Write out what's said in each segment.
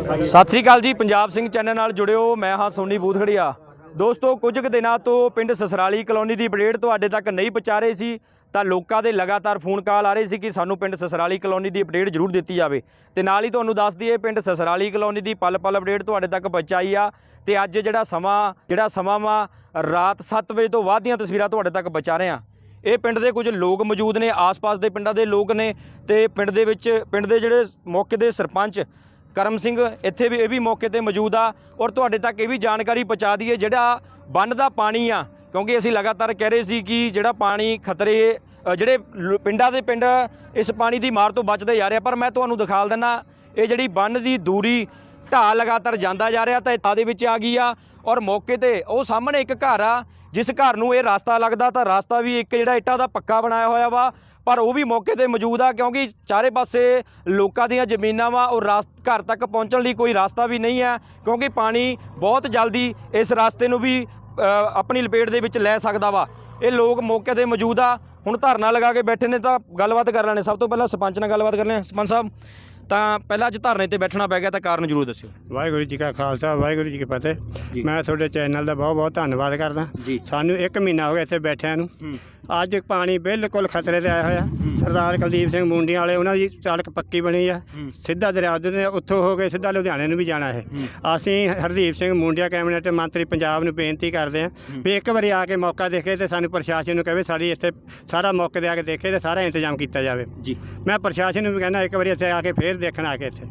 ਸਤਿ ਸ੍ਰੀ ਅਕਾਲ ਜੀ, ਪੰਜਾਬ ਸਿੰਘ ਚੈਨਲ ਨਾਲ ਜੁੜਿਓ, ਮੈਂ ਹਾਂ ਸੋਨੀ ਬੂਥਗੜੀਆ ਦੋਸਤੋ, ਕੁਝ ਕੁ ਦਿਨਾਂ ਤੋਂ ਪਿੰਡ ਸਸਰਾਲੀ ਕਲੋਨੀ ਦੀ ਅਪਡੇਟ ਤੁਹਾਡੇ ਤੱਕ ਨਹੀਂ ਪਹੁੰਚਾ ਰਹੇ ਸੀ, ਤਾਂ ਲੋਕਾਂ ਦੇ ਲਗਾਤਾਰ ਫੋਨ ਕਾਲ ਆ ਰਹੇ ਸੀ ਕਿ ਸਾਨੂੰ ਪਿੰਡ ਸਸਰਾਲੀ ਕਲੋਨੀ ਦੀ ਅਪਡੇਟ ਜ਼ਰੂਰ ਦਿੱਤੀ ਜਾਵੇ। ਤੇ ਨਾਲ ਹੀ ਤੁਹਾਨੂੰ ਦੱਸ ਦਈਏ, ਪਿੰਡ ਸਸਰਾਲੀ ਕਲੋਨੀ ਦੀ ਪਲ ਪਲ ਅਪਡੇਟ ਤੁਹਾਡੇ ਤੱਕ ਪਹੁੰਚਾਈ ਆ, ਤੇ ਅੱਜ ਜਿਹੜਾ ਸਮਾਂ ਜਿਹੜਾ ਸਮਾਂ ਵਾ, ਰਾਤ 7 ਵਜੇ ਤੋਂ ਬਾਅਦ ਦੀਆਂ ਤਸਵੀਰਾਂ ਤੁਹਾਡੇ ਤੱਕ ਪਹੁੰਚਾ ਰਹੇ ਹਾਂ। ਇਹ ਪਿੰਡ ਦੇ ਕੁਝ ਲੋਕ ਮੌਜੂਦ ਨੇ, ਆਸ-ਪਾਸ ਦੇ ਪਿੰਡਾਂ ਦੇ ਲੋਕ ਨੇ, ਤੇ ਪਿੰਡ ਦੇ ਵਿੱਚ, ਪਿੰਡ ਦੇ ਜਿਹੜੇ ਮੌਕੇ ਦੇ ਸਰਪੰਚ ਕਰਮ ਸਿੰਘ ਇੱਥੇ ਵੀ ਇਹ ਵੀ ਮੌਕੇ ਤੇ ਮੌਜੂਦ ਆ ਔਰ ਤੁਹਾਡੇ ਤੱਕ ਇਹ ਵੀ ਜਾਣਕਾਰੀ ਪਹੁੰਚਾ ਦਈਏ ਜਿਹੜਾ ਬੰਨ ਦਾ ਪਾਣੀ ਆ, ਕਿਉਂਕਿ ਅਸੀਂ ਲਗਾਤਾਰ ਕਹਿ ਰਹੇ ਸੀ ਕਿ ਜਿਹੜਾ ਪਾਣੀ ਖਤਰੇ ਜਿਹੜੇ ਲ- ਪਿੰਡਾਂ ਦੇ ਪਿੰਡ ਇਸ ਪਾਣੀ ਦੀ ਮਾਰ ਤੋਂ ਬਚਦੇ ਜਾ ਰਹੇ, ਪਰ ਮੈਂ ਤੁਹਾਨੂੰ ਦਿਖਾਲ ਦਿੰਦਾ, ਇਹ ਜਿਹੜੀ ਬੰਨ ਦੀ ਦੂਰੀ ਢਾਹ ਲਗਾਤਾਰ ਜਾਂਦਾ ਜਾ ਰਿਹਾ ਤਾਂ ਇਹ ਦੇ ਵਿੱਚ ਆ ਗਈ ਆ ਔਰ ਮੌਕੇ ਤੇ ਉਹ ਸਾਹਮਣੇ ਇੱਕ ਘਰ ਆ, ਜਿਸ ਘਰ ਨੂੰ ਇਹ ਰਸਤਾ ਲੱਗਦਾ ਤਾਂ ਰਸਤਾ ਵੀ ਇੱਕ ਜਿਹੜਾ ਇੱਟਾਂ ਦਾ ਪੱਕਾ ਬਣਾਇਆ ਹੋਇਆ ਵਾ ਪਰ ਉਹ ਵੀ ਮੌਕੇ ਤੇ ਮੌਜੂਦ ਆ ਕਿਉਂਕਿ ਚਾਰੇ ਪਾਸੇ ਲੋਕਾਂ ਦੀਆਂ ਜ਼ਮੀਨਾਂ ਵਾ, ਉਹ ਰਾਸ, ਘਰ ਤੱਕ ਪਹੁੰਚਣ ਲਈ ਕੋਈ ਰਸਤਾ ਵੀ ਨਹੀਂ ਹੈ, ਕਿਉਂਕਿ ਪਾਣੀ ਬਹੁਤ ਜਲਦੀ ਇਸ ਰਸਤੇ ਨੂੰ ਵੀ ਆਪਣੀ ਲਪੇਟ ਦੇ ਵਿੱਚ ਲੈ ਸਕਦਾ ਵਾ। ਇਹ ਲੋਕ ਮੌਕੇ ਤੇ ਮੌਜੂਦ ਆ। ਹੁਣ ਧਰਨਾ ਲਗਾ ਕੇ ਬੈਠੇ ਨੇ ਤਾਂ ਗੱਲਬਾਤ ਕਰ ਲੈਣੇ। ਸਭ ਤੋਂ ਪਹਿਲਾਂ ਸਰਪੰਚ ਨਾਲ ਗੱਲਬਾਤ ਕਰ ਲੈਣੇ। ਸਰਪੰਚ ਸਾਹਿਬ ਤਾਂ ਪਹਿਲਾਂ ਅੱਜ ਧਰਨੇ ਤੇ ਬੈਠਣਾ ਪੈ ਗਿਆ ਤਾਂ ਕਾਰਨ ਜ਼ਰੂਰ ਦੱਸਿਓ। ਵਾਹਿਗੁਰੂ ਜੀ ਕਾ ਖਾਲਸਾ ਵਾਹਿਗੁਰੂ ਜੀ ਕੀ। ਫਤਿਹ। ਮੈਂ ਤੁਹਾਡੇ ਚੈਨਲ ਦਾ ਬਹੁਤ ਬਹੁਤ ਧੰਨਵਾਦ ਕਰਦਾ। ਸਾਨੂੰ 1 ਮਹੀਨਾ ਹੋ ਗਿਆ ਇੱਥੇ ਬੈਠਿਆਂ ਨੂੰ। ਅੱਜ ਪਾਣੀ ਬਿਲਕੁਲ ਖਤਰੇ ਤੇ ਆਇਆ ਹੋਇਆ। ਸਰਦਾਰ ਕੁਲਦੀਪ ਸਿੰਘ ਮੁੰਡੀਆਂ ਵਾਲੇ ਉਹਨਾਂ ਦੀ ਸੜਕ ਪੱਕੀ ਬਣੀ ਆ। ਸਿੱਧਾ ਦਰਿਆ ਦੇ ਉੱਥੋਂ ਹੋ ਕੇ ਸਿੱਧਾ ਲੁਧਿਆਣੇ ਨੂੰ ਵੀ ਜਾਣਾ ਹੈ। ਅਸੀਂ ਹਰਦੀਪ ਸਿੰਘ ਮੁੰਡੀਆ ਕੈਬਨਿਟ ਮੰਤਰੀ ਪੰਜਾਬ ਨੂੰ ਬੇਨਤੀ ਕਰਦੇ ਹੂੰ। ਵੀ ਇੱਕ ਵਾਰੀ ਆ ਕੇ ਮੌਕਾ ਦੇਖੇ ਤੇ ਸਾਨੂੰ ਪ੍ਰਸ਼ਾਸਨ ਨੂੰ ਕਹੇ ਸਾਡੀ ਇੱਥੇ ਸਾਰਾ ਮੌਕੇ ਤੇ ਆ ਕੇ ਦੇਖੇ ਤੇ ਸਾਰਾ ਇੰਤਜ਼ਾਮ ਕੀਤਾ ਜਾਵੇ। ਜੀ। ਮੈਂ ਪ੍ਰਸ਼ਾਸਨ ਨੂੰ ਵੀ ਕਹਿੰਦਾ ਇੱਕ ਵਾਰੀ ਇੱਥੇ ਆ ਕੇ ਫੇਰ ਦੇਖਣ ਆ ਕੇ ਇੱਥੇ।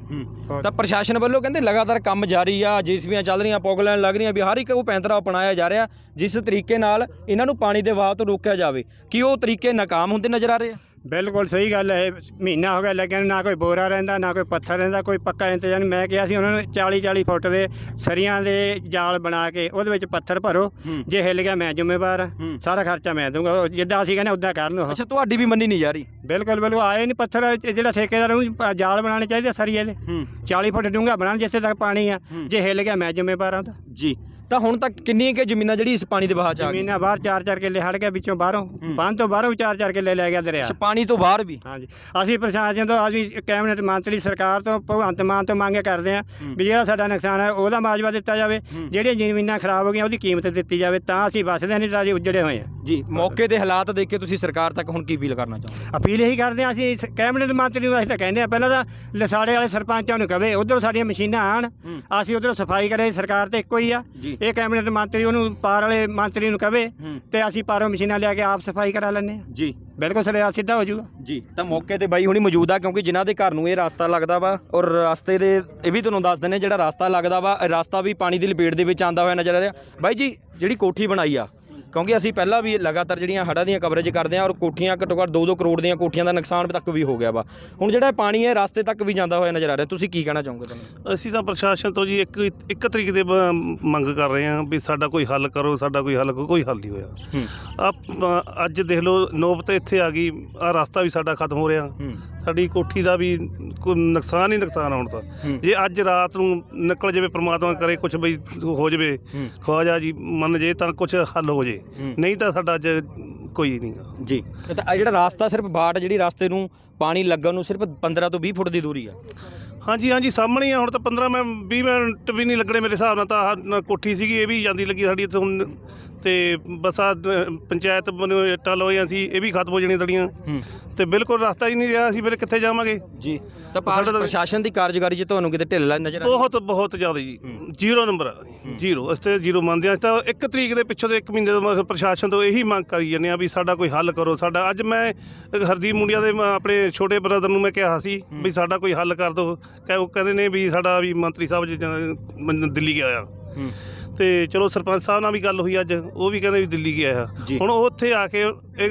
ਹੋਰ। ਤਾਂ ਪ੍ਰਸ਼ਾਸਨ ਵੱਲੋਂ ਕਹਿੰਦੇ ਲਗਾਤਾਰ ਕੰਮ ਜਾਰੀ ਆ ਜੀਸੀਬੀਆਂ ਚੱਲ ਰਹੀਆਂ ਪੌਗਲੈਂਡ ਲੱਗ ਰਹੀਆਂ ਵੀ ਹਰ ਇੱਕ ਉਹ ਪੈਂਤਰਾ ਅਪਣਾਇਆ ਜਾ ਰਿਹਾ ਜਿਸ ਤਰੀਕੇ ਨਾਲ ਇਹਨਾਂ ਨੂੰ ਪਾਣੀ ਦੇ ਵਹਾਅ ਤੋਂ ਰੋਕਿਆ ਜਾਵੇ। ਕੀ ਉਹ ਤਰੀਕੇ ਨਾਕਾਮ ਹੁੰਦੇ ਨਜ਼ਰ ਆ ਰਹੇ ਆ? ਬਿਲਕੁਲ ਸਹੀ ਗੱਲ ਹੈ ਮਹੀਨਾ ਹੋ ਗਿਆ ਲੱਗਿਆ ਨੂੰ, ਨਾ ਕੋਈ ਬੋਰਾ ਰਹਿੰਦਾ ਨਾ ਕੋਈ ਪੱਥਰ ਰਹਿੰਦਾ ਕੋਈ ਪੱਕਾ ਇੰਤਜ਼ਾਮ ਨਹੀਂ। ਮੈਂ ਕਿਹਾ ਸੀ ਉਹਨਾਂ ਨੂੰ 40 40 ਫੁੱਟ ਦੇ ਸਰੀਆਂ ਦੇ ਜਾਲ ਬਣਾ ਕੇ ਉਹਦੇ ਵਿੱਚ ਪੱਥਰ ਭਰੋ ਹੂੰ। ਜੇ ਹਿੱਲ ਗਿਆ ਮੈਂ ਜ਼ਿੰਮੇਵਾਰ ਹਾਂ ਹੂੰ। ਸਾਰਾ ਖਰਚਾ ਮੈਂ ਦੂੰਗਾ ਉਹ ਜਿੱਦਾਂ ਅਸੀਂ ਕਹਿੰਦੇ ਉਦਾਂ ਕਰਨ ਉਹ ਅੱਛਾ ਤੁਹਾਡੀ ਵੀ ਮੰਨੀ ਨਹੀਂ ਜਾ ਰਹੀ ਬਿਲਕੁਲ ਬਿਲਕੁਲ ਆਏ ਨਹੀਂ ਪੱਥਰ ਇਹ ਜਿਹੜਾ ਠੇਕੇਦਾਰ ਨੂੰ ਜਾਲ ਬਣਾਉਣੇ ਚਾਹੀਦੇ ਸਰੀਏ ਦੇ ਹੂੰ 40 ਫੁੱਟ ਡੂੰਘਾ ਬਣਾਉਣ ਜਿੱਥੇ ਤੱਕ ਪਾਣੀ ਆ ਹੂੰ। ਜੇ ਹਿੱਲ ਗਿਆ ਮੈਂ ਜ਼ਿੰਮੇਵਾਰ ਹਾਂ ਜੀ ਤਾਂ ਹੁਣ ਤੱਕ ਕਿੰਨੀਆਂ ਕਿ ਜ਼ਮੀਨਾਂ ਜਿਹੜੀ ਇਸ ਪਾਣੀ ਦੇ ਵਹਾਅ ਚ ਆ ਗਈ ਜ਼ਮੀਨਾਂ ਬਾਹਰ ਚਾਰ ਚਾਰ ਕਿੱਲੇ ਹੜ ਗਿਆ ਵਿੱਚੋਂ ਬਾਹਰੋਂ। ਬੰਦ ਤੋਂ ਬਾਹਰੋਂ ਚਾਰ ਚਾਰ ਕਿੱਲੇ ਲੈ ਗਿਆ ਦਰਿਆ। ਪਾਣੀ ਤੋਂ ਬਾਹਰ ਵੀ? ਹਾਂਜੀ। ਅਸੀਂ ਪ੍ਰਸ਼ਾਸਨ ਤੋਂ ਅਸੀਂ ਕੈਬਨਿਟ ਮੰਤਰੀ ਸਰਕਾਰ ਤੋਂ ਭਗਵੰਤ ਮਾਨ ਤੋਂ ਮੰਗ ਕਰਦੇ ਹੂੰ। ਵੀ ਜਿਹੜਾ ਸਾਡਾ ਨੁਕਸਾਨ ਹੈ ਉਹਦਾ ਮਾਜਵਾ ਦਿੱਤਾ ਜਾਵੇ। ਜਿਹੜੀਆਂ ਜ਼ਮੀਨਾਂ ਖਰਾਬ ਹੋ ਗਈਆਂ ਉਹਦੀ ਕੀਮਤ ਦਿੱਤੀ ਜਾਵੇ ਤਾਂ ਅਸੀਂ ਬਚਦੇ ਨਹੀਂ ਤਾਂ ਅਸੀਂ ਉੱਜੜੇ ਹੋਏ ਹਾਂ। ਜੀ ਮੌਕੇ ਦੇ ਹਾਲਾਤ ਦੇਖ ਕੇ ਤੁਸੀਂ ਸਰਕਾਰ ਤੱਕ ਹੁਣ ਕੀ ਅਪੀਲ ਕਰਨਾ ਚਾਹੁੰਦੇ ਅਪੀਲ ਇਹੀ ਕਰਦੇ ਹਾਂ ਅਸੀਂ ਕੈਬਨਿਟ ਮੰਤਰੀ ਨੂੰ ਅਸੀਂ ਤਾਂ ਕਹਿੰਦੇ ਹਾਂ ਪਹਿਲਾਂ ਤਾਂ ਲਸਾੜੇ ਵਾਲੇ ਸਰਪੰਚਾਂ ਨੂੰ ਕਵੇ ਉਧਰੋਂ ਸਾਡੀਆਂ ਮਸ਼ੀਨਾਂ ਆਣ। ਅਸੀਂ ਉਧਰੋਂ ਸਫ਼ਾਈ ਕਰੇ ਸਰਕਾਰ ਤੇ ਇੱਕੋ ਹੀ ਆ। ਜੀ। ਇਹ ਕੈਬਨਿਟ ਮੰਤਰੀ ਉਹਨੂੰ ਪਾਰ ਵਾਲੇ ਮੰਤਰੀ ਨੂੰ ਕਵੇ ਤੇ ਅਸੀਂ ਪਾਰੋਂ ਮਸ਼ੀਨਾਂ ਲਿਆ ਕੇ ਆਪ ਸਫ਼ਾਈ ਕਰਾ ਲੈਂਦੇ ਹਾਂ। ਜੀ। ਬਿਲਕੁਲ ਸਰਿਆ ਸਿੱਧਾ ਹੋ ਜਾਊਗਾ। ਜੀ ਤਾਂ ਮੌਕੇ ਤੇ ਬਾਈ ਹੁਣੀ ਮੌਜੂਦ ਆ ਕਿਉਂਕਿ ਜਿਨ੍ਹਾਂ ਦੇ ਘਰ ਨੂੰ ਇਹ ਰਸਤਾ ਲੱਗਦਾ ਵਾ ਔਰ ਰਸਤੇ ਦੇ ਇਹ ਵੀ ਤੁਹਾਨੂੰ ਦੱਸ ਦਿੰਨੇ ਜਿਹੜਾ ਰਸਤਾ ਲੱਗਦਾ ਵਾ ਇਹ ਰਸਤਾ ਵੀ ਪਾਣੀ ਦੀ ਲਪੇਟ ਦੇ ਵਿੱਚ ਆਂਦਾ ਹੋਇਆ ਨਜ਼ਰ ਆ ਰਿਹਾ। ਬਾਈ ਜੀ ਜਿਹੜੀ ਕੋਠੀ ਬਣਾਈ ਆ ਕਿਉਂਕਿ ਅਸੀਂ ਪਹਿਲਾਂ ਵੀ ਲਗਾਤਾਰ ਜਿਹੜੀਆਂ ਹੜ੍ਹਾਂ ਦੀਆਂ ਕਵਰੇਜ ਕਰਦੇ ਆ ਔਰ ਕੋਠੀਆਂ ਘੱਟੋ ਘੱਟ 2-2 ਕਰੋੜ ਦੀਆਂ ਕੋਠੀਆਂ ਦਾ ਨੁਕਸਾਨ ਤੱਕ ਵੀ ਹੋ ਗਿਆ ਵਾ। ਹੁਣ ਜਿਹੜਾ ਪਾਣੀ ਹੈ ਰਸਤੇ ਤੱਕ ਵੀ ਜਾਂਦਾ ਹੋਇਆ ਨਜ਼ਰ ਆ ਰਿਹਾ। ਤੁਸੀਂ ਕੀ ਕਹਿਣਾ ਚਾਹੋਗੇ ਤੁਹਾਨੂੰ? ਅਸੀਂ ਤਾਂ ਪ੍ਰਸ਼ਾਸਨ ਤੋਂ ਜੀ ਇੱਕ ਇੱਕ ਤਰੀਕ ਦੇ ਮੰਗ ਕਰ ਰਹੇ ਹਾਂ ਵੀ ਸਾਡਾ ਕੋਈ ਹੱਲ ਕਰੋ ਸਾਡਾ ਕੋਈ ਹੱਲ ਕੋਈ ਹੱਲ ਨਹੀਂ ਹੋਇਆ। ਆ ਅੱਜ ਦੇਖ ਲਓ ਨੌਬਤ ਇੱਥੇ ਆ ਗਈ ਆ ਰਸਤਾ ਵੀ ਸਾਡਾ ਖਤਮ ਹੋ ਰਿਹਾ। ਸਾਡੀ ਕੋਠੀ ਦਾ ਵੀ ਕੋਈ ਨੁਕਸਾਨ ਹੀ ਨੁਕਸਾਨ ਹੁਣ ਤਾਂ। ਜੇ ਅੱਜ ਰਾਤ ਨੂੰ ਨਿਕਲ ਜਾਵੇ ਪ੍ਰਮਾਤਮਾ ਕਰੇ ਕੁਝ ਬਈ ਹੋ ਜਾਵੇ ਖਵਾਜਾ ਜੀ ਮੰਨ ਜੇ ਤਾਂ ਕੁਝ ਹੱਲ ਹੋ ਜੇ। ਹੂੰ। ਨਹੀਂ ਤਾਂ ਸਾਡਾ ਅੱਜ ਕੋਈ ਨਹੀਂ ਜੀ। ਤਾਂ ਇਹ ਜਿਹੜਾ ਰਸਤਾ ਸਿਰਫ ਬਾੜ ਜਿਹੜੀ ਰਸਤੇ ਨੂੰ ਪਾਣੀ ਲੱਗਣ ਨੂੰ ਸਿਰਫ 15 ਤੋਂ 20 ਫੁੱਟ ਦੀ ਦੂਰੀ ਆ। ਹਾਂਜੀ ਹਾਂਜੀ ਸਾਹਮਣੇ ਆ ਹੁਣ ਤਾਂ 15 ਮੈਂ 20 ਮਿੰਟ ਵੀ ਨਹੀਂ ਲੱਗਣੇ ਮੇਰੇ ਹਿਸਾਬ ਨਾਲ ਤਾਂ ਆਹ ਕੋਠੀ ਸੀਗੀ ਇਹ ਵੀ ਜਾਂਦੀ ਲੱਗੀ ਸਾਡੀ ਇੱਥੇ ਹੁਣ ਤੇ ਬਸ ਆ ਪੰਚਾਇਤ ਵੱਲੋਂ ਇੱਟਾਂ ਲੋਈਆਂ ਸੀ ਇਹ ਵੀ ਖਤਮ ਹੋ ਜਾਣੀਆਂ ਤੜੀਆਂ। ਹੂੰ। ਤੇ ਬਿਲਕੁਲ ਰਸਤਾ ਹੀ ਨਹੀਂ ਰਿਹਾ ਅਸੀਂ ਫਿਰ ਕਿੱਥੇ ਜਾਵਾਂਗੇ? ਜੀ ਤਾਂ ਸਾਡਾ ਤਾਂ- ਪ੍ਰਸ਼ਾਸਨ ਦੀ ਕਾਰਜਕਾਰੀ 'ਚ ਤੁਹਾਨੂੰ ਕਿਤੇ ਢਿੱਲ ਨਜ਼ਰ ਆ? ਬਹੁਤ ਬਹੁਤ ਜ਼ਿਆਦਾ ਜੀ। ਜ਼ੀਰੋ ਨੰਬਰ ਆ ਜ਼ੀਰੋ। ਅਸੀਂ ਤੇ ਜ਼ੀਰੋ ਮੰਨਦੇ ਹਾਂ ਅਸੀਂ ਤਾਂ ਇੱਕ ਤਰੀਕ ਦੇ ਪਿੱਛੋਂ ਦੇ ਇੱਕ ਮਹੀਨੇ ਤੋਂ ਪ੍ਰਸ਼ਾਸਨ ਤੋਂ ਇਹੀ ਮੰਗ ਕਰੀ ਜਾਂਦੇ ਆ ਵੀ ਸਾਡਾ ਕੋਈ ਹੱਲ ਕਰੋ ਸਾਡਾ ਅੱਜ ਮੈਂ ਇੱਕ ਹਰਦੀਪ ਮੁੰਡਿਆ ਦੇ ਮੈਂ ਆਪਣੇ ਛੋਟੇ ਬ੍ਰਦਰ ਨੂੰ ਮੈਂ ਕਿਹਾ ਸੀ। ਵੀ ਸਾਡਾ ਕੋਈ ਹੱਲ ਕਰ ਦਿਓ। ਕਹੇ ਉਹ ਕਹਿੰਦੇ ਨੇ ਵੀ ਸਾਡਾ ਵੀ ਮੰਤਰੀ ਸਾਹਿਬ ਜੀ ਜਾਂ- ਮੈਨੂੰ ਦਿੱਲੀ ਗਿਆ ਆ। ਹੂੰ। ਤੇ ਚਲੋ ਸਰਪੰਚ ਸਾਹਿਬ ਨਾਲ ਵੀ ਗੱਲ ਹੋਈ ਅੱਜ ਉਹ ਵੀ ਕਹਿੰਦੇ ਵੀ ਦਿੱਲੀ ਗਿਆ ਆ। ਜੀ। ਹੁਣ ਉਹ ਉੱਥੇ ਆ ਕੇ ਇਹ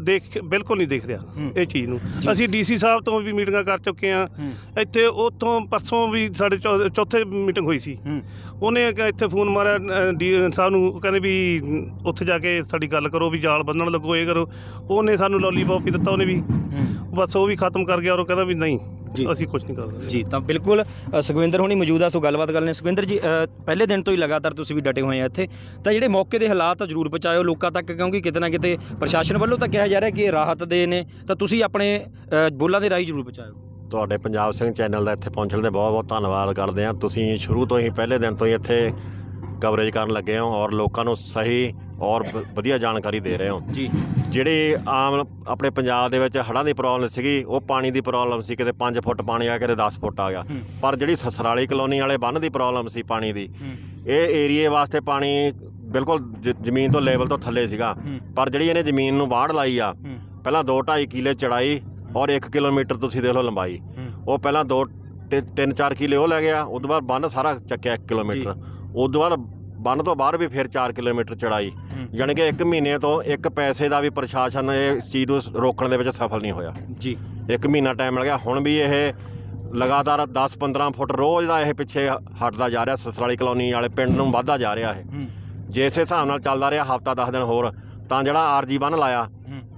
ਦੇਖ ਬਿਲਕੁਲ ਨਹੀਂ ਦੇਖ ਰਿਹਾ ਹੂੰ। ਇਹ ਚੀਜ਼ ਨੂੰ। ਜੀ। ਅਸੀਂ ਡੀਸੀ ਸਾਹਿਬ ਤੋਂ ਵੀ ਮੀਟਿੰਗਾਂ ਕਰ ਚੁੱਕੇ ਆ। ਹੂੰ। ਇੱਥੇ ਉੱਥੋਂ ਪਰਸੋਂ ਵੀ ਸਾਡੇ ਚੌ- ਚੌਥੇ ਮੀਟਿੰਗ ਹੋਈ ਸੀ। ਹੂੰ। ਉਹਨੇ ਕਿ ਇੱਥੇ ਫੋਨ ਮਾਰਿਆ ਅ, ਡੀ ਸਾਹਿਬ ਨੂੰ ਉਹ ਕਹਿੰਦੇ ਵੀ ਅਮ, ਉੱਥੇ ਜਾ ਕੇ ਸਾਡੀ ਗੱਲ ਕਰੋ ਵੀ ਜਾਲ ਬੰਨਣ ਲੱਗੋ ਇਹ ਕਰੋ। ਉਹਨੇ ਸਾਨੂੰ ਲੋਲੀਪੌਪ ਹੀ ਦਿੱਤਾ ਉਹਨੇ ਵੀ। ਹੂੰ। ਬਸ ਉਹ ਵੀ ਖਤਮ ਕਰ ਗਿਆ ਔਰ ਉਹ ਕਹਿੰਦਾ ਵੀ ਨਹੀਂ। ਜੀ। ਅਸੀਂ ਕੁਝ ਨਹੀਂ ਕਰਦੇ ਜੀ ਤਾਂ ਬਿਲਕੁਲ ਅ, ਸੁਖਵਿੰਦਰ ਹੁਣੀ ਮੌਜੂਦ ਆ ਸੋ ਗੱਲਬਾਤ ਕਰ ਲੈਣੇ ਸੁਖਵਿੰਦਰ ਜੀ ਅ, ਪਹਿਲੇ ਦਿਨ ਤੋਂ ਹੀ ਲਗਾਤਾਰ ਤੁਸੀਂ ਵੀ ਡਟੇ ਹੋਏ ਆ ਇੱਥੇ। ਤਾਂ ਜਿਹੜੇ ਮੌਕੇ ਦੇ ਹਾਲਾਤ ਆ ਜ਼ਰੂਰ ਪਹੁੰਚਾਇਓ ਲੋਕਾਂ ਤੱਕ ਕਿਉਂਕਿ ਕਿਤੇ ਨਾ ਕਿਤੇ ਪ੍ਰਸ਼ਾਸਨ ਵੱਲੋਂ ਤਾਂ ਕਿਹਾ ਜਾ ਰਿਹਾ ਕਿ ਇਹ ਰਾਹਤ ਦੇ ਨੇ। ਤਾਂ ਤੁਸੀਂ ਆਪਣੇ ਅ, ਬੋਲਾਂ ਦੇ ਰਾਹੀਂ ਜ਼ਰੂਰ ਪਹੁੰਚਾਇਓ ਤੁਹਾਡੇ ਪੰਜਾਬ ਸਿੰਘ ਚੈਨਲ ਦਾ ਇੱਥੇ ਪਹੁੰਚਣ ਦੇ ਬਹੁਤ ਬਹੁਤ ਧੰਨਵਾਦ ਕਰਦੇ ਹਾਂ। ਤੁਸੀਂ ਸ਼ੁਰੂ ਤੋਂ ਹੀ ਪਹਿਲੇ ਦਿਨ ਤੋਂ ਹੀ ਇੱਥੇ ਕਵਰੇਜ ਕਰਨ ਲੱਗੇ ਹੋ ਔਰ ਲੋਕਾਂ ਨੂੰ ਸਹੀ ਔਰ ਵ- ਵਧੀਆ ਜਾਣਕਾਰੀ ਦੇ ਰਹੇ ਹੋ। ਜੀ। ਜਿਹੜੀ ਆਮ ਆਪਣੇ ਪੰਜਾਬ ਦੇ ਵਿੱਚ ਹੜ੍ਹਾਂ ਦੀ ਪ੍ਰੋਬਲਮ ਸੀਗੀ ਉਹ ਪਾਣੀ ਦੀ ਪ੍ਰੋਬਲਮ ਸੀ ਕਿਤੇ 5 ਫੁੱਟ ਪਾਣੀ ਆ ਕਿਤੇ 10 ਫੁੱਟ ਆ ਗਿਆ। ਹੂੰ। ਪਰ ਜਿਹੜੀ ਸਸਰਾਲੀ ਕਲੋਨੀ ਵਾਲੇ ਬੰਨ ਦੀ ਪ੍ਰੋਬਲਮ ਸੀ ਪਾਣੀ ਦੀ ਹੂੰ। ਇਹ ਏਰੀਏ ਵਾਸਤੇ ਪਾਣੀ ਬਿਲਕੁਲ ਜ- ਜ਼ਮੀਨ ਤੋਂ ਲੈਵਲ ਤੋਂ ਥੱਲੇ ਸੀਗਾ। ਹੂੰ। ਪਰ ਜਿਹੜੀ ਇਹਨੇ ਜ਼ਮੀਨ ਨੂੰ ਬਾੜ ਲਾਈ ਆ ਹੂੰ। ਪਹਿਲਾਂ 2.5 ਕਿਲੇ ਚੜਾਈ ਔਰ 1 ਕਿਲੋਮੀਟਰ ਤੁਸੀਂ ਦੇਖ ਲਓ ਲੰਬਾਈ। ਹੂੰ। ਉਹ ਪਹਿਲਾਂ 2 3 4 ਕਿਲੇ ਉਹ ਲੈ ਗਿਆ ਉਸ ਤੋਂ ਬਾਅਦ ਬੰਨ ਸਾਰਾ ਚੱਕਿਆ 1 ਕਿਲੋਮੀਟਰ। ਉਸ ਤੋਂ ਬਾਅਦ ਬੰਨ ਤੋਂ ਬਾਹਰ ਵੀ ਫਿਰ 4 ਕਿਲੋਮੀਟਰ ਚੜਾਈ। ਯਾਨੀ ਕਿ 1 ਮਹੀਨੇ ਤੋਂ ਇੱਕ ਪੈਸੇ ਦਾ ਵੀ ਪ੍ਰਸ਼ਾਸਨ ਇਹ ਚੀਜ਼ ਨੂੰ ਰੋਕਣ ਦੇ ਵਿੱਚ ਸਫਲ ਨਹੀਂ ਹੋਇਆ। ਜੀ। ਇੱਕ ਮਹੀਨਾ ਟਾਈਮ ਲੱਗਿਆ ਹੁਣ ਵੀ ਇਹ ਲਗਾਤਾਰ 10-15 ਫੁੱਟ ਰੋਜ਼ ਦਾ ਇਹ ਪਿੱਛੇ ਹਟਦਾ ਜਾ ਰਿਹਾ। ਸਸਰਾਲੀ ਕਲੋਨੀ ਵਾਲੇ ਪਿੰਡ ਨੂੰ ਵੱਧਦਾ ਜਾ ਰਿਹਾ ਇਹ। ਜੇ ਇਸੇ ਹਿਸਾਬ ਨਾਲ ਚੱਲਦਾ ਰਿਹਾ ਹਫਤਾ 10 ਦਿਨ ਹੋਰ ਤਾਂ ਜਿਹੜਾ ਆਰਜੀ ਬੰਨ ਲਾਇਆ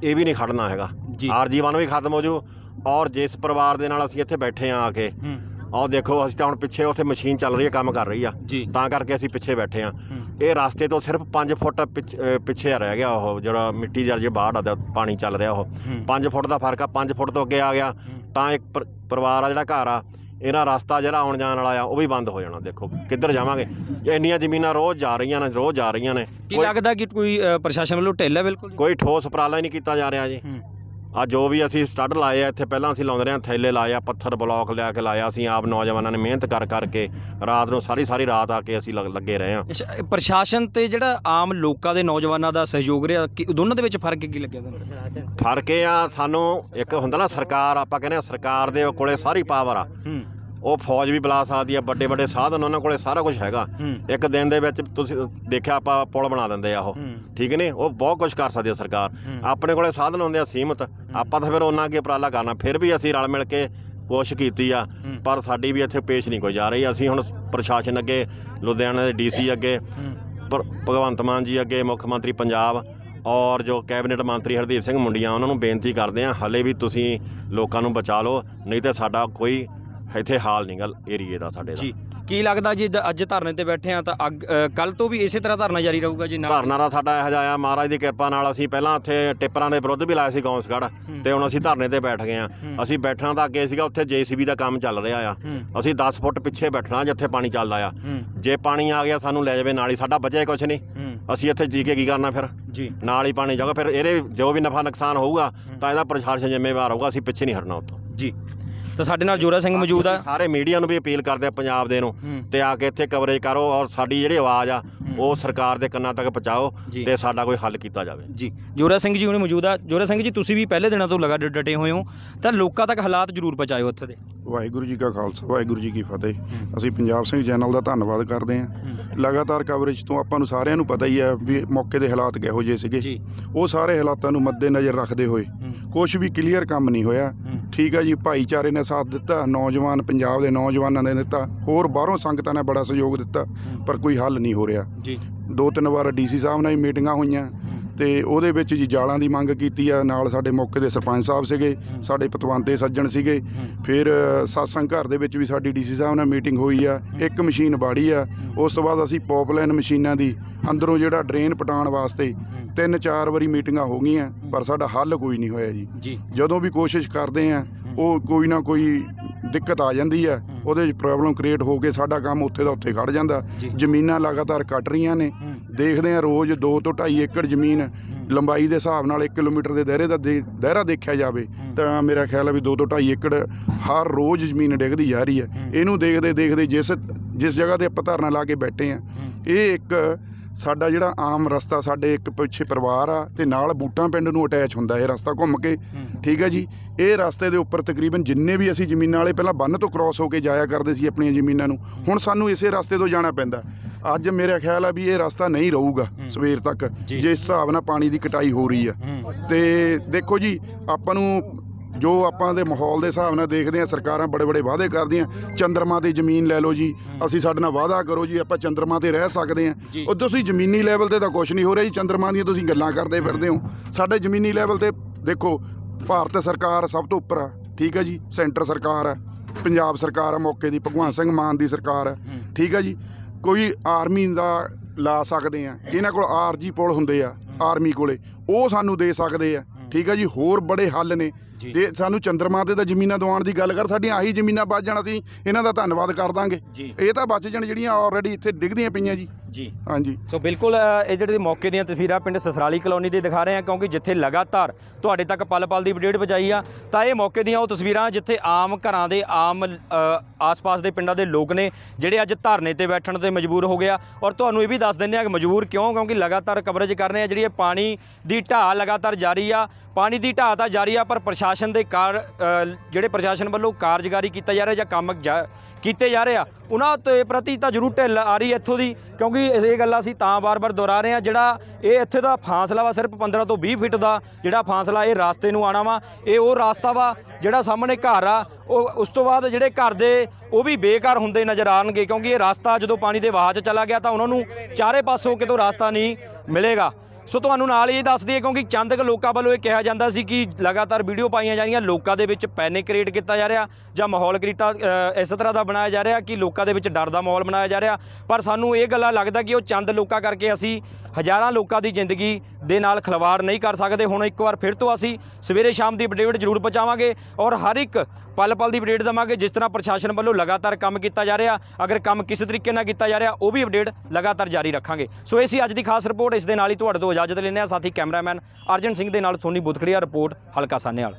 ਇਹ ਵੀ ਨਹੀਂ ਖੜਨਾ ਹੈਗਾ। ਆਰਜੀ ਬੰਨ ਵੀ ਖਤਮ ਹੋ ਜੂ ਔਰ ਜਿਸ ਪਰਿਵਾਰ ਦੇ ਨਾਲ ਅਸੀਂ ਇੱਥੇ ਬੈਠੇ ਆ ਆ ਕੇ ਆਹ ਦੇਖੋ ਅਸੀਂ ਤਾਂ ਹੁਣ ਪਿੱਛੇ ਉੱਥੇ ਮਸ਼ੀਨ ਚੱਲ ਰਹੀ ਹੈ ਕੰਮ ਕਰ ਰਹੀ ਆ। ਜੀ। ਤਾਂ ਕਰਕੇ ਅਸੀਂ ਪਿੱਛੇ ਬੈਠੇ ਆ ਇਹ ਰਸਤੇ ਤੋਂ ਸਿਰਫ 5 ਫੁੱਟ ਪਿੱਛ- ਅਹ ਪਿੱਛੇ ਰਹਿ ਗਿਆ ਉਹ ਜਿਹੜਾ ਮਿੱਟੀ ਦਾ ਜੇ ਬਾੜ ਆਦਾ ਪਾਣੀ ਚੱਲ ਰਿਹਾ ਉਹ। ਹੂੰ। 5 ਫੁੱਟ ਦਾ ਫ਼ਰਕ ਆ 5 ਫੁੱਟ ਤੋਂ ਅੱਗੇ ਆ ਗਿਆ। ਤਾਂ ਇੱਕ ਪਰ- ਪਰਿਵਾਰ ਆ ਜਿਹੜਾ ਘਰ ਆ ਇਹਨਾਂ ਰਸਤਾ ਜਿਹੜਾ ਆਉਣ ਜਾਣ ਵਾਲਾ ਆ ਉਹ ਵੀ ਬੰਦ ਹੋ ਜਾਣਾ ਦੇਖੋ। ਕਿੱਧਰ ਜਾਵਾਂਗੇ? ਇੰਨੀਆਂ ਜ਼ਮੀਨਾਂ ਰੋਜ਼ ਜਾ ਰਹੀਆਂ ਨੇ ਰੋਜ਼ ਜਾ ਰਹੀਆਂ ਨੇ। ਕੀ ਕੋਈ- ਲੱਗਦਾ ਕਿ ਕੋਈ ਅ, ਪ੍ਰਸ਼ਾਸਨ ਵੱਲੋਂ ਢਿੱਲ ਹੈ ਬਿਲਕੁਲ ਜੀ? ਕੋਈ ਠੋਸ ਉਪਰਾਲਾ ਹੀ ਨਹੀਂ ਕੀਤਾ ਜਾ ਰਿਹਾ ਜੀ। ਹੂੰ। ਆ ਜੋ ਵੀ ਅਸੀਂ ਸਟੱਡ ਲਾਏ ਆ ਇੱਥੇ ਪਹਿਲਾਂ ਅਸੀਂ ਲਾਉਂਦੇ ਰਹੇ ਹਾਂ ਥੈਲੇ ਲਾਏ ਆ ਪੱਥਰ ਬਲੌਕ ਲਿਆ ਕੇ ਲਾਇਆ ਅਸੀਂ ਆਪ ਨੌਜਵਾਨਾਂ ਨੇ ਮਿਹਨਤ ਕਰ ਕਰਕੇ ਰਾਤ ਨੂੰ ਸਾਰੀ ਸਾਰੀ ਰਾਤ ਆ ਕੇ ਅਸੀਂ ਲੱਗ- ਲੱਗੇ ਰਹੇ ਅੱਛਾ ਇਹ ਪ੍ਰਸ਼ਾਸਨ ਤੇ ਜਿਹੜਾ ਆਮ ਲੋਕਾਂ ਦੇ ਨੌਜਵਾਨਾਂ ਦਾ ਸਹਿਯੋਗ ਰਿਹਾ ਕਿ ਦੋਨਾਂ ਦੇ ਵਿੱਚ ਫ਼ਰਕ ਕੀ ਲੱਗਿਆ ਤੁਹਾਨੂੰ? ਫ਼ਰਕ ਇਹ ਆ ਸਾਨੂੰ ਇੱਕ ਹੁੰਦਾ ਨਾ ਸਰਕਾਰ ਆਪਾਂ ਕਹਿੰਦੇ ਆ ਸਰਕਾਰ ਦੇ ਕੋਲੇ ਸਾਰੀ ਪਾਵਰ ਆ। ਹੂੰ। ਉਹ ਫੌਜ ਵੀ ਬੁਲਾ ਸਕਦੀ ਆ ਵੱਡੇ ਵੱਡੇ ਸਾਧਨ ਉਹਨਾਂ ਕੋਲੇ ਸਾਰਾ ਕੁਝ ਹੈਗਾ। ਇੱਕ ਦਿਨ ਦੇ ਵਿੱਚ ਤੁਸੀਂ ਦੇਖਿਆ ਆਪਾਂ ਪੁਲ ਬਣਾ ਦਿੰਦੇ ਆ ਉਹ। ਠੀਕ ਨੇ ਉਹ ਬਹੁਤ ਕੁਝ ਕਰ ਸਕਦੀ ਆ ਸਰਕਾਰ। ਆਪਣੇ ਕੋਲੇ ਸਾਧਨ ਹੁੰਦੇ ਆ ਸੀਮਤ। ਆਪਾਂ ਤਾਂ ਫਿਰ ਉਹਨਾਂ ਅੱਗੇ ਉਪਰਾਲਾ ਕਰਨਾ। ਫਿਰ ਵੀ ਅਸੀਂ ਰਲ ਮਿਲ ਕੇ ਕੋਸ਼ਿਸ਼ ਕੀਤੀ ਆ। ਪਰ ਸਾਡੀ ਵੀ ਇੱਥੇ ਪੇਸ਼ ਨਹੀਂ ਕੋਈ ਜਾ ਰਹੀ। ਅਸੀਂ ਹੁਣ ਪ੍ਰਸ਼ਾਸਨ ਅੱਗੇ ਲੁਧਿਆਣਾ ਦੇ ਡੀਸੀ ਅੱਗੇ ਭਗਵੰਤ ਮਾਨ ਜੀ ਅੱਗੇ ਮੁੱਖ ਮੰਤਰੀ ਪੰਜਾਬ ਔਰ ਜੋ ਕੈਬਨਿਟ ਮੰਤਰੀ ਹਰਦੀਪ ਸਿੰਘ ਮੁੰਡੀਆਂ ਉਹਨਾਂ ਨੂੰ ਬੇਨਤੀ ਕਰਦੇ ਆ ਹਲੇ ਵੀ ਤੁਸੀਂ ਲੋਕਾਂ ਨੂੰ ਬਚਾ ਲਓ। ਨਹੀਂ ਤੇ ਸਾਡਾ ਕੋਈ ਇੱਥੇ ਹਾਲ gal ਏਰੀਏ ਦਾ ਸਾਡੇ ਦਾ। ਜੀ ਕੀ ਲੱਗਦਾ ਜੀ ਦ- ਅੱਜ ਧਰਨੇ ਤੇ ਬੈਠੇ ਆ ਤਾਂ ਕੱਲ ਤੋਂ ਵੀ ਇਸੇ ਤਰ੍ਹਾਂ ਧਰਨਾ ਜਾਰੀ ਰਹੂਗਾ ਜੀ ਨਾ ਧਰਨਾ ਦਾ ਸਾਡਾ ਇਹੋ ਜਿਹਾ ਆ ਮਹਾਰਾਜ ਦੀ ਕਿਰਪਾ ਨਾਲ ਅਸੀਂ ਪਹਿਲਾਂ ਇੱਥੇ ਟਿੱਪਰਾਂ ਦੇ ਵਿਰੁੱਧ ਵੀ ਲਾਇਆ ਸੀ ਗੌਂਸਗੜ੍ਹ। ਤੇ ਹੁਣ ਅਸੀਂ ਧਰਨੇ ਤੇ ਬੈਠ ਗਏ ਆ ਹੂੰ। ਅਸੀਂ ਬੈਠਣਾ ਤਾਂ ਅੱਗੇ ਸੀਗਾ ਉੱਥੇ ਜੀਸੀਬੀ ਦਾ ਕੰਮ ਚੱਲ ਰਿਹਾ ਆ। ਹੂੰ। ਅਸੀਂ 10 ਫੁੱਟ ਪਿੱਛੇ ਬੈਠਣਾ ਜਿੱਥੇ ਪਾਣੀ ਚੱਲਦਾ ਆ। ਹੂੰ। ਜੇ ਪਾਣੀ ਆ ਗਿਆ ਸਾਨੂੰ ਲੈ ਜਾਵੇ ਨਾਲ ਹੀ ਸਾਡਾ ਬਚੇ ਕੁਛ ਨਹੀਂ ਹੂੰ। ਅਸੀਂ ਇੱਥੇ ਜੀ ਕੇ ਕੀ ਕਰਨਾ ਫਿਰ? ਜੀ। ਨਾਲ ਹੀ ਪਾਣੀ ਜਾਊਗਾ ਫਿਰ ਇਹਦੇ ਜੋ ਵੀ ਨਫਾ ਨੁਕਸਾਨ ਹੋਊਗਾ ਤਾਂ ਇਹਦਾ ਪ੍ਰਸ਼ਾਸਨ ਜ਼ਿੰਮੇਵਾਰ ਹੋਊਗਾ ਅਸੀਂ ਪਿੱਛੇ ਨਹੀਂ ਹਟਣਾ ਉੱਥੋਂ। ਜੀ। ਤਾਂ ਸਾਡੇ ਨਾਲ ਜੋਰਾ ਸਿੰਘ ਮੌਜੂਦ ਆ। ਸਾਰੇ ਮੀਡੀਆ ਨੂੰ ਵੀ ਅਪੀਲ ਕਰਦੇ ਆ ਪੰਜਾਬ ਦੇ ਨੂੰ ਤੇ ਆ ਕੇ ਇੱਥੇ ਕਵਰੇਜ ਕਰੋ ਔਰ ਸਾਡੀ ਜਿਹੜੀ ਆਵਾਜ਼ ਆ ਉਹ ਸਰਕਾਰ ਦੇ ਕੰਨਾਂ ਤੱਕ ਪਹੁੰਚਾਓ। ਤੇ ਸਾਡਾ ਕੋਈ ਹੱਲ ਕੀਤਾ ਜਾਵੇ। ਜੀ। ਜੋਰਾ ਸਿੰਘ ਜੀ ਹੁਣੇ ਮੌਜੂਦ ਆ। ਜੋਰਾ ਸਿੰਘ ਜੀ ਤੁਸੀਂ ਵੀ ਪਹਿਲੇ ਦਿਨਾਂ ਤੋਂ ਲਗਾਤਾਰ ਡਟੇ ਹੋਏ ਹੋ ਤਾਂ ਲੋਕਾਂ ਤੱਕ ਹਾਲਾਤ ਜ਼ਰੂਰ ਪਹੁੰਚਾਇਓ ਉੱਥੇ ਦੇ। ਵਾਹਿਗੁਰੂ ਜੀ ਕਾ ਖਾਲਸਾ ਵਾਹਿਗੁਰੂ ਜੀ ਕੀ ਫਤਿਹ। ਅਸੀਂ ਪੰਜਾਬ ਸਿੰਘ ਚੈਨਲ ਦਾ ਧੰਨਵਾਦ ਕਰਦੇ ਹਾਂ। ਲਗਾਤਾਰ ਕਵਰੇਜ ਤੋਂ ਆਪਾਂ ਨੂੰ ਸਾਰਿਆਂ ਨੂੰ ਪਤਾ ਹੀ ਹੈ ਵੀ ਮੌਕੇ ਦੇ ਹਾਲਾਤ ਕਿਹੋ ਜਿਹੇ ਸੀਗੇ। ਉਹ ਸਾਰੇ ਹਾਲਾਤਾਂ ਨੂੰ ਮੱਦੇਨਜ਼ਰ ਰੱਖਦੇ ਹੋਏ ਕੁਝ ਵੀ ਕਲੀਅਰ ਕੰਮ ਨਹੀਂ ਹੋਇਆ। ਠੀਕ ਹੈ ਜੀ ਭਾਈਚਾਰੇ ਨੇ ਸਾਥ ਦਿੱਤਾ ਨੌਜਵਾਨ ਪੰਜਾਬ ਦੇ ਨੌਜਵਾਨਾਂ ਨੇ ਦਿੱਤਾ ਹੋਰ ਬਾਹਰੋਂ ਸੰਗਤਾਂ ਨੇ ਬੜਾ ਸਹਿਯੋਗ ਦਿੱਤਾ ਪਰ ਕੋਈ ਹੱਲ ਨਹੀਂ ਹੋ ਰਿਹਾ। ਜੀ। ਦੋ ਤਿੰਨ ਵਾਰ ਡੀਸੀ ਸਾਹਿਬ ਨਾਲ ਵੀ ਮੀਟਿੰਗਾਂ ਹੋਈਆਂ ਤੇ ਉਹਦੇ ਵਿੱਚ ਜੀ ਜਾਲਾਂ ਦੀ ਮੰਗ ਕੀਤੀ ਆ ਨਾਲ ਸਾਡੇ ਮੌਕੇ ਦੇ ਸਰਪੰਚ ਸਾਹਿਬ ਸੀਗੇ ਸਾਡੇ ਪਤਵੰਤੇ ਸੱਜਣ ਸੀਗੇ ਫਿਰ ਅ, ਸਤਸੰਗ ਘਰ ਦੇ ਵਿੱਚ ਵੀ ਸਾਡੀ ਡੀਸੀ ਸਾਹਿਬ ਨਾਲ ਮੀਟਿੰਗ ਹੋਈ ਆ ਇੱਕ ਮਸ਼ੀਨ ਬਾੜੀ ਆ ਉਸ ਤੋਂ ਬਾਅਦ ਅਸੀਂ ਪੌਪਲਾਈਨ ਮਸ਼ੀਨਾਂ ਦੀ ਅੰਦਰੋਂ ਜਿਹੜਾ ਡਰੇਨ ਪਟਾਉਣ ਵਾਸਤੇ। ਤਿੰਨ ਚਾਰ ਵਾਰੀ ਮੀਟਿੰਗਾਂ ਹੋ ਗਈਆਂ ਪਰ ਸਾਡਾ ਹੱਲ ਕੋਈ ਨਹੀਂ ਹੋਇਆ ਜੀ। ਜਦੋਂ ਵੀ ਕੋਸ਼ਿਸ਼ ਕਰਦੇ ਆ ਉਹ ਕੋਈ ਨਾ ਕੋਈ ਦਿੱਕਤ ਆ ਜਾਂਦੀ ਆ ਉਹਦੇ ਵਿੱਚ ਪ੍ਰੋਬਲਮ ਕ੍ਰੀਏਟ ਹੋ ਕੇ ਸਾਡਾ ਕੰਮ ਉੱਥੇ ਦਾ ਉੱਥੇ ਖੜ ਜਾਂਦਾ। ਜ਼ਮੀਨਾਂ ਲਗਾਤਾਰ ਕੱਟ ਰਹੀਆਂ ਨੇ। ਹੂੰ। ਦੇਖਦੇ ਆ ਰੋਜ਼ 2 ਤੋਂ 2.5 ਏਕੜ ਜ਼ਮੀਨ ਲੰਬਾਈ ਦੇ ਹਿਸਾਬ ਨਾਲ 1 ਕਿਲੋਮੀਟਰ ਦੇ ਦਾਇਰੇ ਦਾ ਦੇ- ਦਾਇਰਾ ਦੇਖਿਆ ਜਾਵੇ ਤਾਂ ਮੇਰਾ ਖਿਆਲ ਹੈ ਵੀ 2 ਤੋਂ 2.5 ਏਕੜ ਹਰ ਰੋਜ਼ ਜ਼ਮੀਨ ਡਿੱਗਦੀ ਜਾ ਰਹੀ ਹੈ। ਇਹਨੂੰ ਦੇਖਦੇ ਦੇਖਦੇ ਜਿਸ ਜਿਸ ਜਗ੍ਹਾ ਤੇ ਆਪਾਂ ਧਰਨਾ ਲਾ ਕੇ ਬੈਠੇ ਆ ਇਹ ਇੱਕ ਸਾਡਾ ਜਿਹੜਾ ਆਮ ਰਸਤਾ ਸਾਡੇ ਇੱਕ ਪਿੱਛੇ ਪਰਿਵਾਰ ਆ ਤੇ ਨਾਲ ਬੂਟਾਂ ਪਿੰਡ ਨੂੰ ਅਟੈਚ ਹੁੰਦਾ ਇਹ ਰਸਤਾ ਘੁੰਮ ਕੇ। ਠੀਕ ਹੈ ਜੀ? ਇਹ ਰਸਤੇ ਦੇ ਉੱਪਰ ਤਕਰੀਬਨ ਜਿੰਨੇ ਵੀ ਅਸੀਂ ਜ਼ਮੀਨਾਂ ਵਾਲੇ ਪਹਿਲਾਂ ਬੰਨ ਤੋਂ ਕ੍ਰਾਸ ਹੋ ਕੇ ਜਾਇਆ ਕਰਦੇ ਸੀ ਆਪਣੀਆਂ ਜ਼ਮੀਨਾਂ ਨੂੰ। ਹੁਣ ਸਾਨੂੰ ਇਸੇ ਰਸਤੇ ਤੋਂ ਜਾਣਾ ਪੈਂਦਾ। ਅੱਜ ਮੇਰਾ ਖਿਆਲ ਆ ਵੀ ਇਹ ਰਸਤਾ ਨਹੀਂ ਰਹੂਗਾ ਸਵੇਰ ਤੱਕ ਜੀ। ਜਿਸ ਹਿਸਾਬ ਨਾਲ ਪਾਣੀ ਦੀ ਕਟਾਈ ਹੋ ਰਹੀ ਆ। ਤੇ ਦੇਖੋ ਜੀ ਆਪਾਂ ਨੂੰ ਜੋ ਆਪਾਂ ਦੇ ਮਾਹੌਲ ਦੇ ਹਿਸਾਬ ਨਾਲ ਦੇਖਦੇ ਆ ਸਰਕਾਰਾਂ ਬੜੇ ਬੜੇ ਵਾਅਦੇ ਕਰਦੀਆਂ ਚੰਦਰਮਾ ਤੇ ਜ਼ਮੀਨ ਲੈ ਲਓ ਜੀ ਅਸੀਂ ਸਾਡੇ ਨਾਲ ਵਾਅਦਾ ਕਰੋ ਜੀ ਆਪਾਂ ਚੰਦਰਮਾ ਤੇ ਰਹਿ ਸਕਦੇ ਆ। ਉਹ ਤੁਸੀਂ ਜ਼ਮੀਨੀ ਲੈਵਲ ਤੇ ਤਾਂ ਕੁਝ ਨਹੀਂ ਹੋ ਰਿਹਾ ਜੀ ਚੰਦਰਮਾ ਦੀਆਂ ਤੁਸੀਂ ਗੱਲਾਂ ਕਰਦੇ ਫਿਰਦੇ ਹੋ। ਸਾਡੇ ਜ਼ਮੀਨੀ ਲੈਵਲ ਤੇ ਦੇਖੋ ਭਾਰਤ ਸਰਕਾਰ ਸਭ ਤੋਂ ਉੱਪਰ ਆ ਠੀਕ ਹੈ ਜੀ ਸੈਂਟਰ ਸਰਕਾਰ ਆ ਪੰਜਾਬ ਸਰਕਾਰ ਆ ਮੌਕੇ ਦੀ ਭਗਵੰਤ ਸਿੰਘ ਮਾਨ ਦੀ ਸਰਕਾਰ ਆ ਹੂੰ। ਠੀਕ ਹੈ ਜੀ। ਕੋਈ ਆਰਮੀ ਦਾ ਲਾ ਸਕਦੇ ਆ ਇਹਨਾਂ ਕੋਲ ਆਰਜੀ ਪੁਲ ਹੁੰਦੇ ਆ ਆਰਮੀ ਕੋਲੇ ਉਹ ਸਾਨੂੰ ਦੇ ਸਕਦੇ ਆ ਠੀਕ ਹੈ ਜੀ ਹੋਰ ਬੜੇ ਹੱਲ ਨੇ। ਜੀ। ਸਾਨੂੰ ਚੰਦਰਮਾ ਤੇ ਤਾਂ ਜ਼ਮੀਨਾਂ ਦਿਵਾਉਣ ਦੀ ਗੱਲ ਕਰ ਸਾਡੀਆਂ ਆਹੀ ਜ਼ਮੀਨਾਂ ਬਚ ਜਾਣ ਅਸੀਂ ਇਹਨਾਂ ਦਾ ਧੰਨਵਾਦ ਕਰ ਦਾਂਗੇ। ਜੀ। ਇਹ ਤਾਂ ਬਚ ਜਾਣ ਜਿਹੜੀਆਂ ਆਲਰੇਡੀ ਇੱਥੇ ਡਿੱਗਦੀਆਂ ਪਈਆਂ ਜੀ। ਜੀ। ਹਾਂਜੀ। ਸੋ ਬਿਲਕੁਲ ਅ, ਇਹ ਜਿਹੜੇ ਮੌਕੇ ਦੀਆਂ ਤਸਵੀਰਾਂ ਪਿੰਡ ਸਸਰਾਲੀ ਕਲੋਨੀ ਦੀ ਦਿਖਾ ਰਹੇ ਹਾਂ ਕਿਉਂਕਿ ਜਿੱਥੇ ਲਗਾਤਾਰ ਤੁਹਾਡੇ ਤੱਕ ਪਲ-ਪਲ ਦੀ ਅਪਡੇਟ ਪਹੁੰਚਾਈ ਆ ਤਾਂ ਇਹ ਮੌਕੇ ਦੀਆਂ ਉਹ ਤਸਵੀਰਾਂ ਜਿੱਥੇ ਆਮ ਘਰਾਂ ਦੇ ਆਮ ਅ, ਆਸ-ਪਾਸ ਦੇ ਪਿੰਡਾਂ ਦੇ ਲੋਕ ਨੇ ਜਿਹੜੇ ਅੱਜ ਧਰਨੇ ਤੇ ਬੈਠਣ ਤੇ ਮਜਬੂਰ ਹੋ ਗਿਆ ਔਰ ਤੁਹਾਨੂੰ ਇਹ ਵੀ ਦੱਸ ਦਿੰਦੇ ਆ ਕਿ ਮਜਬੂਰ ਕਿਉਂ ਕਿਉਂਕਿ ਲਗਾਤਾਰ ਕਵਰੇਜ ਕਰ ਰਹੇ ਆ ਜਿਹੜੀ ਇਹ ਪਾਣੀ ਦੀ ਢਾਹ ਲਗਾਤਾਰ ਜਾਰੀ ਆ ਪਾਣੀ ਦੀ ਢਾਹ ਤਾਂ ਜਾਰੀ ਆ ਪਰ ਪ੍ਰਸ਼ਾਸਨ ਪ੍ਰਸ਼ਾਸਨ ਦੇ ਕਾਰ ਜਿਹੜੇ ਪ੍ਰਸ਼ਾਸਨ ਵੱਲੋਂ ਕਾਰਜਕਾਰੀ ਕੀਤਾ ਜਾ ਰਿਹਾ ਜਾਂ ਕੰਮ ਜਾ- ਕੀਤੇ ਜਾ ਰਹੇ ਆ, ਉਹਨਾਂ ਤੇ ਪ੍ਰਤੀ ਤਾਂ ਜ਼ਰੂਰ ਢਿੱਲ ਆ ਰਹੀ ਹੈ ਇੱਥੋਂ ਦੀ, ਕਿਉਂਕਿ ਇਹ ਗੱਲਾਂ ਅਸੀਂ ਤਾਂ ਬਾਰ-ਬਾਰ ਦੁਹਰਾ ਰਹੇ ਆ ਜਿਹੜਾ ਇਹ ਇੱਥੇ ਦਾ ਫਾਸਲਾ ਵਾ ਸਿਰਫ 15 ਤੋਂ 20 ਫੁੱਟ ਦਾ, ਜਿਹੜਾ ਫਾਸਲਾ ਇਹ ਰਾਸਤੇ ਨੂੰ ਆਣਾ ਵਾ, ਇਹ ਉਹ ਰਾਸਤਾ ਵਾ ਜਿਹੜਾ ਸਾਹਮਣੇ ਘਰ ਆ, ਉਹ, ਉਸ ਤੋਂ ਬਾਅਦ ਜਿਹੜੇ ਘਰ ਦੇ ਉਹ ਵੀ ਬੇਕਾਰ ਹੁੰਦੇ ਨਜ਼ਰ ਆਣਗੇ ਕਿਉਂਕਿ ਇਹ ਰਾਸਤਾ ਜਦੋਂ ਪਾਣੀ ਦੇ ਵਹਾਅ 'ਚ ਚਲਾ ਗਿਆ ਤਾਂ ਉਹਨਾਂ ਨੂੰ ਚਾਰੇ ਪਾਸੋਂ ਕਿਤੋਂ ਰਾਸਤਾ ਨਹੀਂ ਮਿਲੇਗਾ। ਸੋ ਤੁਹਾਨੂੰ ਨਾਲ ਇਹ ਦੱਸ ਦਈਏ, ਕਿਉਂਕਿ ਚੰਦ ਕੁ ਲੋਕਾਂ ਵੱਲੋਂ ਇਹ ਕਿਹਾ ਜਾਂਦਾ ਸੀ ਕਿ ਲਗਾਤਾਰ ਵੀਡੀਓ ਪਾਈਆਂ ਜਾ ਰਹੀਆਂ, ਲੋਕਾਂ ਦੇ ਵਿੱਚ ਪੈਨਿਕ ਕ੍ਰੀਏਟ ਕੀਤਾ ਜਾ ਰਿਹਾ ਜਾਂ ਮਾਹੌਲ ਕ੍ਰੀਤਾ ਇਸ ਤਰ੍ਹਾਂ ਦਾ ਬਣਾਇਆ ਜਾ ਰਿਹਾ ਕਿ ਲੋਕਾਂ ਦੇ ਵਿੱਚ ਡਰ ਦਾ ਮਾਹੌਲ ਬਣਾਇਆ ਜਾ ਰਿਹਾ। ਪਰ ਸਾਨੂੰ ਇਹ ਗੱਲਾਂ ਲੱਗਦਾ ਕਿ ਉਹ ਚੰਦ ਲੋਕਾਂ ਕਰਕੇ ਅਸੀਂ ਹਜ਼ਾਰਾਂ ਲੋਕਾਂ ਦੀ ਜ਼ਿੰਦਗੀ ਦੇ ਨਾਲ ਖਿਲਵਾੜ ਨਹੀਂ ਕਰ ਸਕਦੇ। ਹੁਣ ਇੱਕ ਵਾਰ ਫਿਰ ਤੋਂ ਅਸੀਂ ਸਵੇਰੇ ਸ਼ਾਮ ਦੀ ਅਪਡੇਟ ਜ਼ਰੂਰ ਪਹੁੰਚਾਵਾਂਗੇ ਔਰ ਹਰ ਇੱਕ ਪਲ ਪਲ ਦੀ ਅਪਡੇਟ ਦੇਵਾਂਗੇ, ਜਿਸ ਤਰ੍ਹਾਂ ਪ੍ਰਸ਼ਾਸਨ ਵੱਲੋਂ ਲਗਾਤਾਰ ਕੰਮ ਕੀਤਾ ਜਾ ਰਿਹਾ। ਅਗਰ ਕੰਮ ਕਿਸੇ ਤਰੀਕੇ ਨਾਲ ਕੀਤਾ ਜਾ ਰਿਹਾ, ਉਹ ਵੀ ਅਪਡੇਟ ਲਗਾਤਾਰ ਜਾਰੀ ਰੱਖਾਂਗੇ। ਸੋ ਇਹ ਸੀ ਅੱਜ ਦੀ ਖਾਸ ਰਿਪੋਰਟ ਇਸ ਦੇ ਨਾਲ ਹੀ ਤੁਹਾਡੇ ਤੋਂ ਇਜਾਜ਼ਤ ਲੈਂਦੇ ਹਾਂ। ਸਾਥੀ ਕੈਮਰਾਮੈਨ ਅਰਜਨ ਸਿੰਘ ਦੇ ਨਾਲ ਸੋਨੀ ਬੁੱਧਖੜੀਆ ਰਿਪੋਰਟ ਹਲਕਾ ਸਾਨੇਵਾਲ